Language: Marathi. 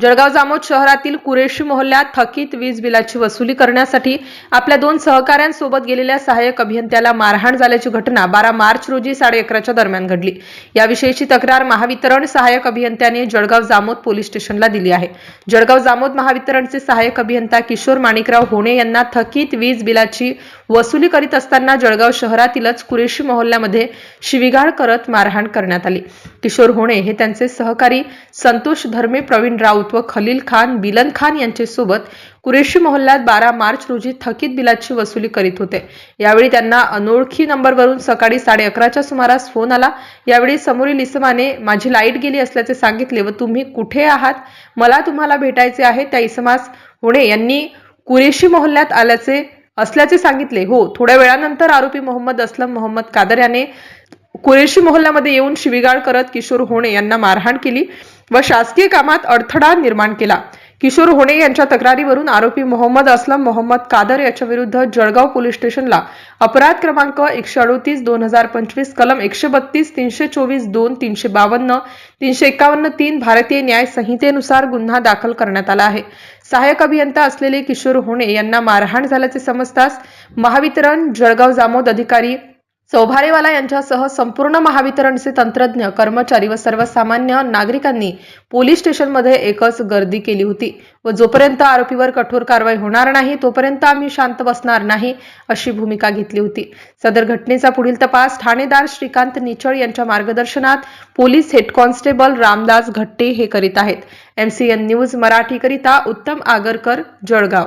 जळगाव जामोद शहरातील कुरेशी मोहल्ल्यात थकीत वीज बिलाची वसुली करण्यासाठी आपल्या दोन सहकाऱ्यांसोबत गेलेल्या सहाय्यक अभियंत्याला मारहाण झाल्याची घटना बारा मार्च रोजी साडे अकराच्या दरम्यान घडली. याविषयीची तक्रार महावितरण सहाय्यक अभियंत्याने जळगाव जामोद पोलीस स्टेशनला दिली आहे. जळगाव जामोद महावितरणचे सहाय्यक अभियंता किशोर माणिकराव होणे यांना थकीत वीज बिलाची वसुली करीत असताना जळगाव शहरातीलच कुरेशी मोहल्ल्यामध्ये शिवीगाळ करत मारहाण करण्यात आली. किशोर होणे हे त्यांचे सहकारी संतोष धर्मे प्रवीण राऊत व खलील खान बिलन खान यांच्यासोबत कुरेशी मोहल्ल्यात बारा मार्च रोजी थकीत बिलाची वसुली करीत होते. यावेळी त्यांना अनोळखी नंबरवरून सकाळी साडे अकराच्या सुमारास फोन आला. यावेळी समोरील इसमाने माझी लाइट गेली असल्याचे सांगितले व तुम्ही कुठे आहात? मला तुम्हाला भेटायचे आहे. त्या इसमास होणे यांनी कुरेशी मोहल्ल्यात आल्याचे असल्याचे सांगितले. हो थोड्या वेळानंतर आरोपी मोहम्मद असलम मोहम्मद कादर याने कुरेशी मोहल्ल्यामध्ये येऊन शिविगाळ करत किशोर होणे यांना मारहाण केली व शासकीय कामात अडथळा निर्माण केला. किशोर होणे यांच्या तक्रारीवरून आरोपी मोहम्मद असलम मोहम्मद कादर याच्या विरुद्ध जळगाव पोलीस स्टेशनला अपराध क्रमांक एकशे अडोतीस दोन हजार पंचवीस कलम एकशे बत्तीस तीनशे चोवीस दोन तीनशे बावन्न तीनशे एकावन्न तीन भारतीय न्याय संहितेनुसार गुन्हा दाखल करण्यात आला आहे. सहाय्यक अभियंता असलेले किशोर होणे यांना मारहाण झाल्याचे समजताच महावितरण जळगाव जामोद अधिकारी चौभारेवाला यांच्यासह संपूर्ण महावितरणचे तंत्रज्ञ कर्मचारी व सर्वसामान्य नागरिकांनी पोलीस स्टेशनमध्ये एकच गर्दी केली होती व जोपर्यंत आरोपीवर कठोर कारवाई होणार नाही तोपर्यंत आम्ही शांत बसणार नाही अशी भूमिका घेतली होती. सदर घटनेचा पुढील तपास ठाणेदार श्रीकांत निचळ यांच्या मार्गदर्शनात police head constable Ramdas Ghatte हे करीत आहेत. एमसीएन न्यूज मराठीकरिता उत्तम आगरकर जळगाव.